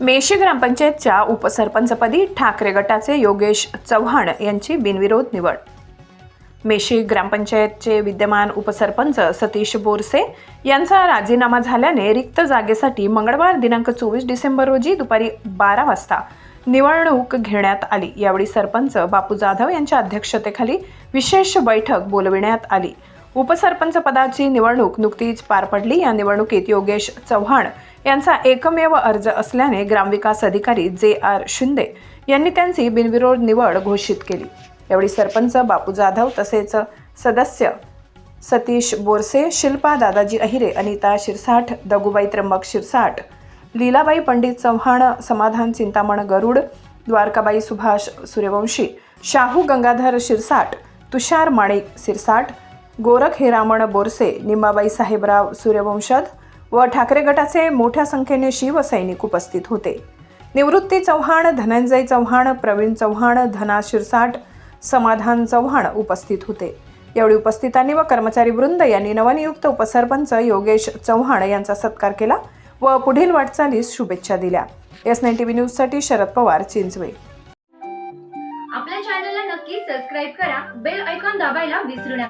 मेशी ग्रामपंचायतच्या उपसरपंचपदी ठाकरे गटाचे योगेश चव्हाण यांची बिनविरोध निवड. मेशी ग्रामपंचायतचे विद्यमान उपसरपंच सतीश बोरसे यांचा राजीनामा झाल्याने रिक्त जागेसाठी मंगळवार दिनांक चोवीस डिसेंबर रोजी दुपारी बारा वाजता निवडणूक घेण्यात आली. यावेळी सरपंच बापू जाधव यांच्या अध्यक्षतेखाली विशेष बैठक बोलविण्यात आली. उपसरपंच पदाची निवडणूक नुकतीच पार पडली. या निवडणुकीत योगेश चव्हाण यांचा एकमेव अर्ज असल्याने ग्रामविकास अधिकारी जे आर शिंदे यांनी त्यांची बिनविरोध निवड घोषित केली. यावेळी सरपंच बापू जाधव तसेच सदस्य सतीश बोरसे शिल्पा दादाजी अहिरे अनिता शिरसाठ दगुबाई त्र्यंबक शिरसाठ लीलाबाई पंडित चव्हाण समाधान चिंतामण गरुड द्वारकाबाई सुभाष सूर्यवंशी शाहू गंगाधर शिरसाट तुषार माणिक शिरसाट गोरख हिरामण बोरसे निंबाबाई साहेबराव सूर्यवंशद व ठाकरे गटाचे मोठ्या संख्येने शिवसैनिक उपस्थित होते. निवृत्ती चव्हाण धनंजय चव्हाण प्रवीण चव्हाण धना शिरसाट समाधान चव्हाण उपस्थित होते. यावेळी उपस्थितांनी व कर्मचारी वृंद यांनी नवनियुक्त उपसरपंच योगेश चव्हाण यांचा सत्कार केला व पुढील वाटचालीस शुभेच्छा दिल्या. एस नाईन टीव्ही न्यूज न्यूजसाठी शरद पवार चिंचवे. आपल्या चॅनलला नक्की सबस्क्राईब करा बेल ऐकॉन दाबायला विसरू नका.